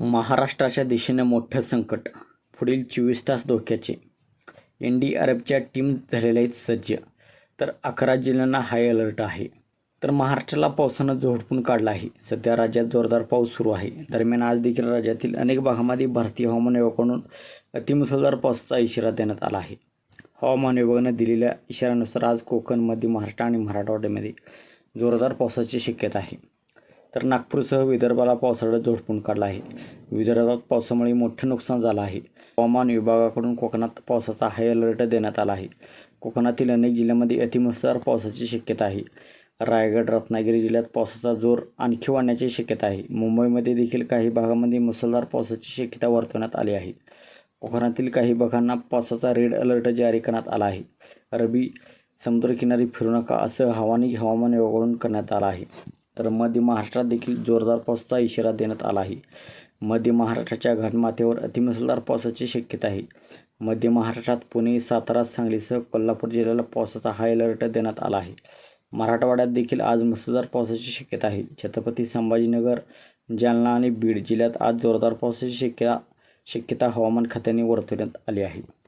महाराष्ट्राच्या दिशेने मोठं संकट. पुढील चोवीस तास धोक्याचे. एन डी आर एफच्या टीम झालेल्या आहेत सज्ज. तर अकरा जिल्ह्यांना हाय अलर्ट आहे. तर महाराष्ट्राला पावसानं झोडपून काढलं आहे. सध्या राज्यात जोरदार पाऊस सुरू आहे. दरम्यान आज देखील राज्यातील अनेक भागामध्ये भारतीय हवामान विभागाकडून अतिमुसळधार पावसाचा इशारा देण्यात आला आहे. हवामान विभागानं दिलेल्या इशाऱ्यानुसार आज कोकण मध्य महाराष्ट्र आणि मराठवाड्यामध्ये जोरदार पावसाची शक्यता आहे. तर नागपूरसह विदर्भाला पावसाळा झोडपून काढला आहे. विदर्भात पावसामुळे मोठं नुकसान झालं आहे. हवामान विभागाकडून कोकणात पावसाचा हाय अलर्ट देण्यात आला आहे. कोकणातील अनेक जिल्ह्यांमध्ये अतिमुसळधार पावसाची शक्यता आहे. रायगड रत्नागिरी जिल्ह्यात पावसाचा जोर आणखी वाढण्याची शक्यता आहे. मुंबईमध्ये देखील काही भागामध्ये मुसळधार पावसाची शक्यता वर्तवण्यात आली आहे. कोकणातील काही भागांना पावसाचा रेड अलर्ट जारी करण्यात आला आहे. रबी समुद्रकिनारी फिरू नका असं हवानी हवामान विभागाकडून करण्यात आलं आहे. तर मध्य महाराष्ट्रात देखील जोरदार पावसाचा इशारा देण्यात आला आहे. मध्य महाराष्ट्राच्या घाटमाथ्यावर अतिमुसळधार पावसाची शक्यता आहे. मध्य महाराष्ट्रात पुणे सातारा सांगलीसह कोल्हापूर जिल्ह्याला पावसाचा हाय अलर्ट देण्यात आला आहे. मराठवाड्यात देखील आज मुसळधार पावसाची शक्यता आहे. छत्रपती संभाजीनगर जालना आणि बीड जिल्ह्यात आज जोरदार पावसाची शक्यता शक्यता हवामान खात्याने वर्तवण्यात आली आहे.